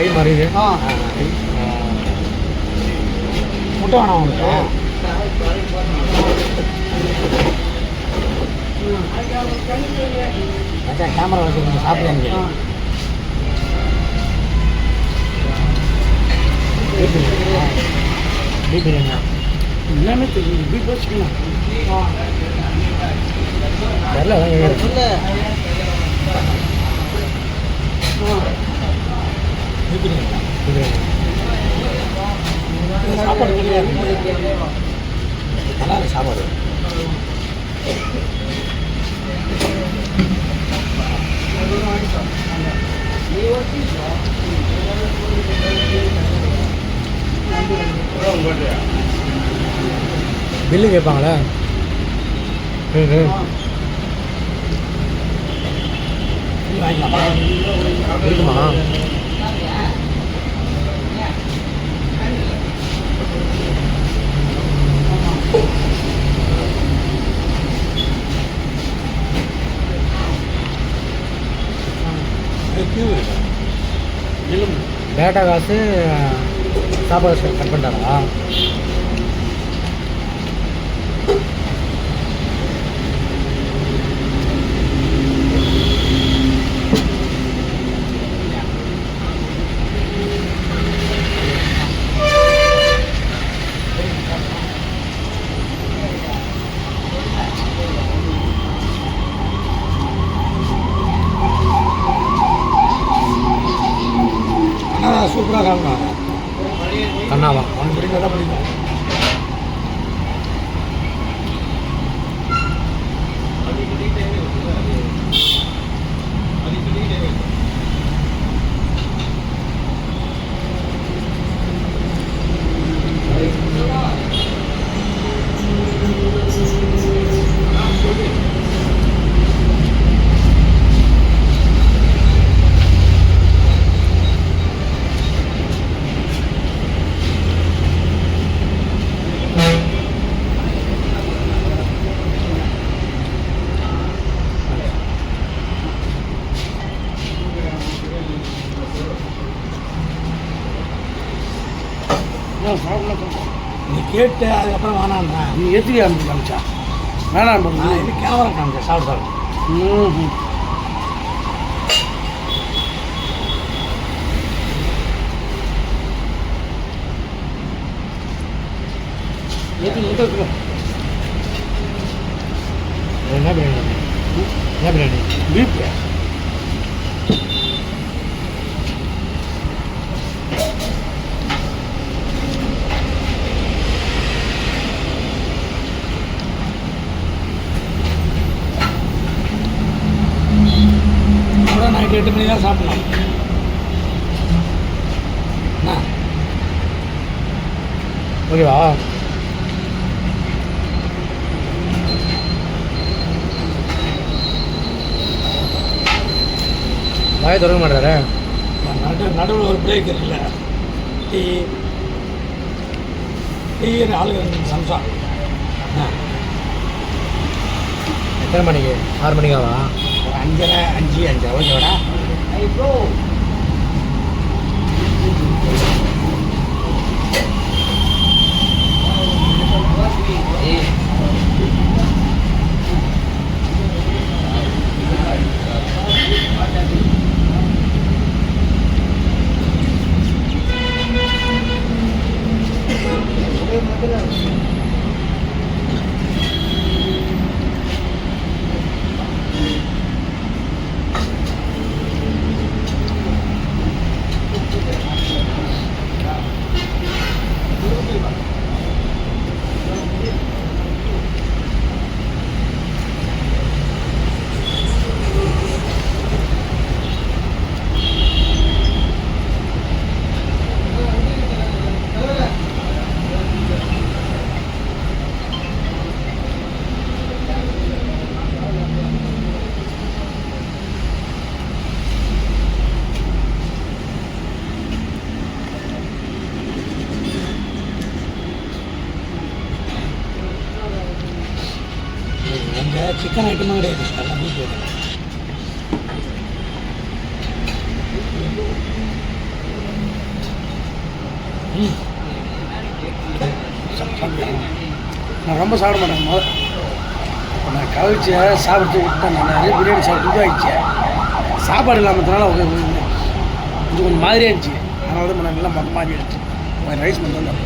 கை மறையுது ஆ. முட்டை வேணாம் உனக்கு மச்சான் கேமரா வச்சுருக்கீங்க சாப்பிடுங்க ஆ. பிபிரியாணி எல்லாமே தெரியும் வச்சுக்கலாம் பிரியாணி சாப்பாடு நல்லா இருக்கு சாப்பாடு பில்லு கேட்பாங்களா? இருக்குமா? டேட்டா காசு சாப்பாடு கட் பண்ணிட்டாரா கண்ணாவா? அவனுக்கு பிடிக்கிறதா பிடிக்கும் நீ கேட்டு அதுக்கப்புறம் வேணான்றேன் நீ எத்திரியா காமிச்சா வேணாம் நான் இது கேமரா காமிச்சேன் சாப்பிட்டு சாப்பிட்டு ம் இருக்குல்ல? என்ன பிரியாணி? என்ன பிரியாணி? பீப் கூட நைட்டு எட்டு மணி தான் சாப்பிடலாம் என்ன ஓகேவா? வாய திறக்க மாட்டாரு? நடு நடுவில் ஒரு பிரேக் இருக்குல்ல. டீ. டீ ஆளுங்க சம்சா எத்தனை மணிக்கு? ஆறு மணிக்காவா? அஞ்சரை அஞ்சு அஞ்சு ஓகேவாடா அங்கே சிக்கன் கிடையாது. எல்லாமே பீஃப் நான் ரொம்ப சாப்பிட மாட்டேன் இப்போ நான் கவிச்சு சாப்பிட்டு விட்டேன் நான் நிறைய பிரியாணி சாப்பிட்டு ஆயிடுச்சேன் சாப்பாடு இல்லாமறதுனால இது கொஞ்சம் மாதிரியாக இருந்துச்சு அதனால தான் நான் நல்லா மொத்த மாதிரி ஆயிடுச்சு ரைஸ் மட்டும் தான்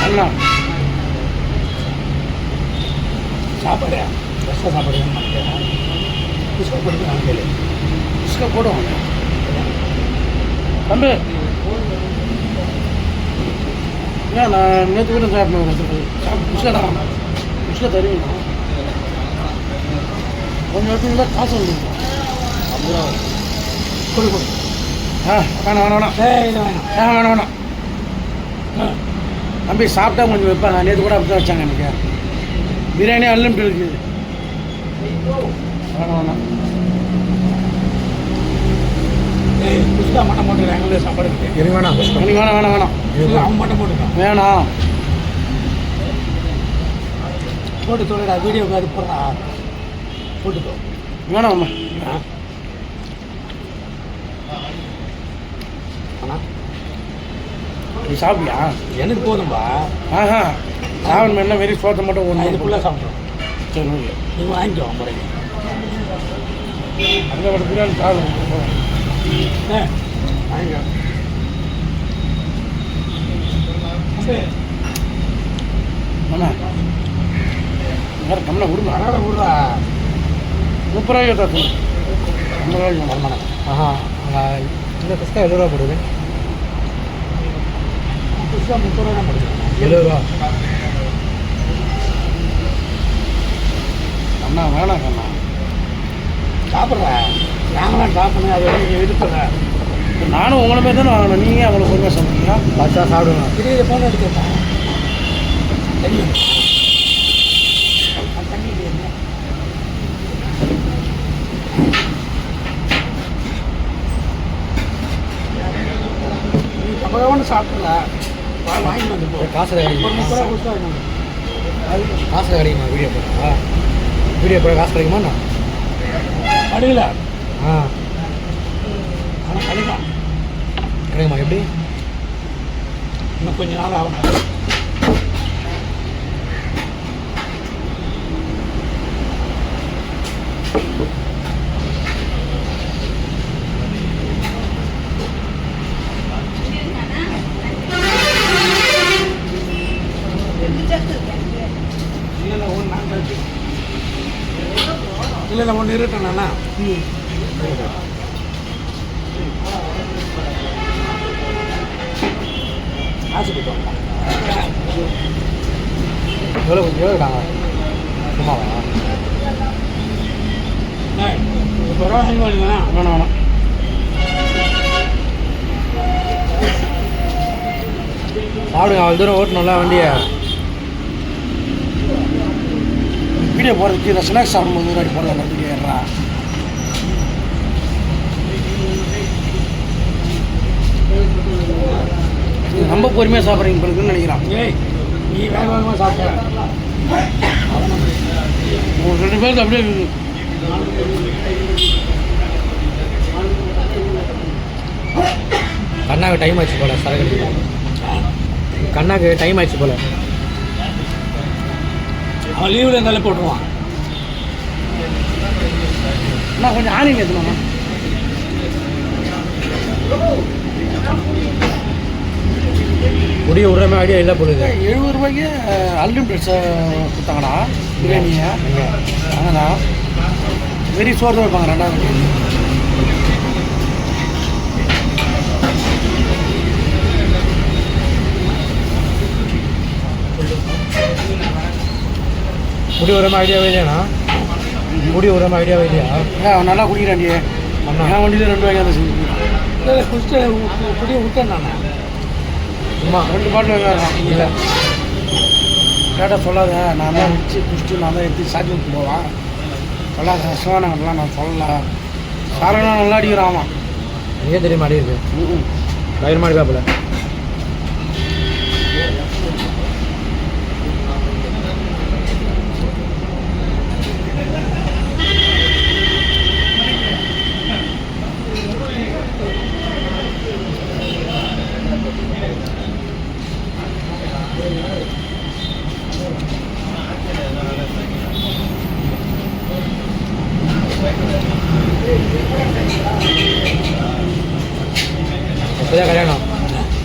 அண்ணா சாப்பாடு ஃப்ரெஷ்ஷாக சாப்பாடு வேணும் மாட்டேன் புதுசாக போட்டு நான் கேளு உஸ்கா போடுவோம் தம்பி ஏன் நான் நேற்று கூட உஸ்கா தான் உஸ்கா தருவீங்க கொஞ்சம் இடத்துல காசு வந்துருக்கும் கொடு கொடு ஆ வேணாம் வேணாம். தம்பி சாப்பிட்டா கொஞ்சம் வைப்பாங்க நேற்று கூட அப்படி தான் வச்சாங்க எனக்கு பிரியாணி அன்லிமிட் இருக்குது வேணாம் வேணாம். மட்டன் போட்டுக்கிறேன். எங்களுக்கு சாப்பாடு இருக்கு. எனக்கு வேணாம் எனக்கு வேணாம் வேணாம் வேணாம். அவன் மட்டும் போட்டுக்கான் வேணாம். போட்டு சொல்லுடா வீடியோக்கு அது போடுறா. போட்டுக்கோ. வேணாம் அம்மா. நீ சாப்பிட்டியா? எனக்கு போதும்பா. ஆஹா. சாவன் மேல வெறி சோத்தை மட்டும் ஒன்று ஃபுல்லாக சாப்பிட்றோம். சரி ஓகே. நீ வாங்கிக்கோ அந்த சாப்பிடும் ஏ வாங்கிக்கோ. அண்ணா வேறு கம்மனை விடுமா பரவாயில்ல விட்றா முப்பது ரூபாய்க்கு தான் ஐம்பது ரூபாய்க்கு ஆஹா இந்த குஸ்கா எழுபது ரூபா போடுது. புதுசாக முப்பது ரூபா போட்டுக்கிறேன் எழுபது ரூபா. அண்ணா வேணாம் கண்ணா சாப்பிட்றேன். நாங்களாம் சாப்பிடணும் அதை நீங்கள் எடுத்துறேன் நானும் உங்களை பேர் தானே வாங்கணும். நீங்கள் அவங்கள பொறுமையாக சாப்பிட்டீங்க பச்சா சாப்பிடுவேன் திடீர்னு ஃபோன். நீ தப்பா சாப்பிடல. வாங்கிட்டு வந்து காசு. காசு கிடைக்குமா வீடியோ போட்டா வீடியோ போட காசு கிடைக்குமா என்ன? அடியில ஆ ஆனால் கிடைக்கும் கிடைக்குமா எப்படி இன்னும் கொஞ்ச நாள் ஆகும் இல்லை ஒன்று நான் இல்லை இல்லை ஒன்று இருக்கட்டேண்ணா காசு கொஞ்சம் எவ்வளோ எவ்வளோ இருக்காங்க சும்மாவா இப்போ ரூபா வாங்கி வேணாம் வேணாம் சாப்பிடுங்க அவ்வளோ தூரம் ஓட்டணும்ல வண்டியை. வீடியோ போகிறதுக்கு இந்த ஸ்நாக்ஸ் சாப்பிடும்போது முன்னாடி போடுறாங்க வீடியோ ஏறா ரொம்ப பொறுமையாக சாப்பிட்றீங்க பிறகுன்னு நினைக்கிறான் ஏய் நீ வேக வேகமாக சாப்பிட்ட ஒரு ரெண்டு பேருக்கு அப்படியே. கண்ணாக்கு டைம் ஆச்சு போல சரக்கு கண்ணாக்கு டைம் ஆச்சு போல அவன் லீவில் இருந்தாலே போட்டுருவான். அண்ணா கொஞ்சம் ஆணிங்க ஏற்றணும்ண்ணா முடிய விடுற மாதிரி ஐடியா இல்லை போடுது எழுபது ரூபாய்க்கு அன்லிமிட்டட் கொடுத்தாங்கண்ணா பிரியாணியை. அங்கண்ணா வெறி சோறு தான் வைப்பாங்க ரெண்டாவது. முடி மாதிரி ஐடியாவே இல்லைண்ணா முடி விடாம ஐடியாவே இல்லையா ஏன் அவன் நல்லா குடிக்கிறான்டி. அண்ணா என் வண்டியில் ரெண்டு வாங்கி செஞ்சு இல்லை குடிய விட்டேன் நான். சும்மா ரெண்டு பாட்டில் இல்லை. கேட்டால் சொல்லாத நான் தான் வச்சு குடிச்சு நான் தான் எடுத்து சாட்டி விட்டு போவான். சொல்லாத சிவானங்கள்லாம் நான் சொல்லல. சாரனா நல்லா அடிக்கிறான் அவன் நீயே தெரியுமா அடி இருக்கு? ம். பயங்கரமா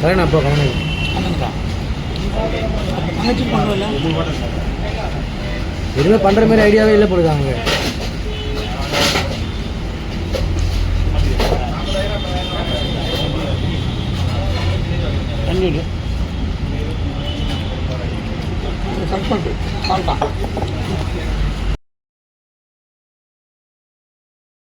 கல்யாணம் அப்போ கல்யாணம் எதுவுமே பண்ணுற மாதிரி ஐடியாவே இல்லை போடுதாங்க தண்ணி. கட் பண்ணிட்டு